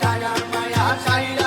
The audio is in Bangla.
জ্বালাইয়া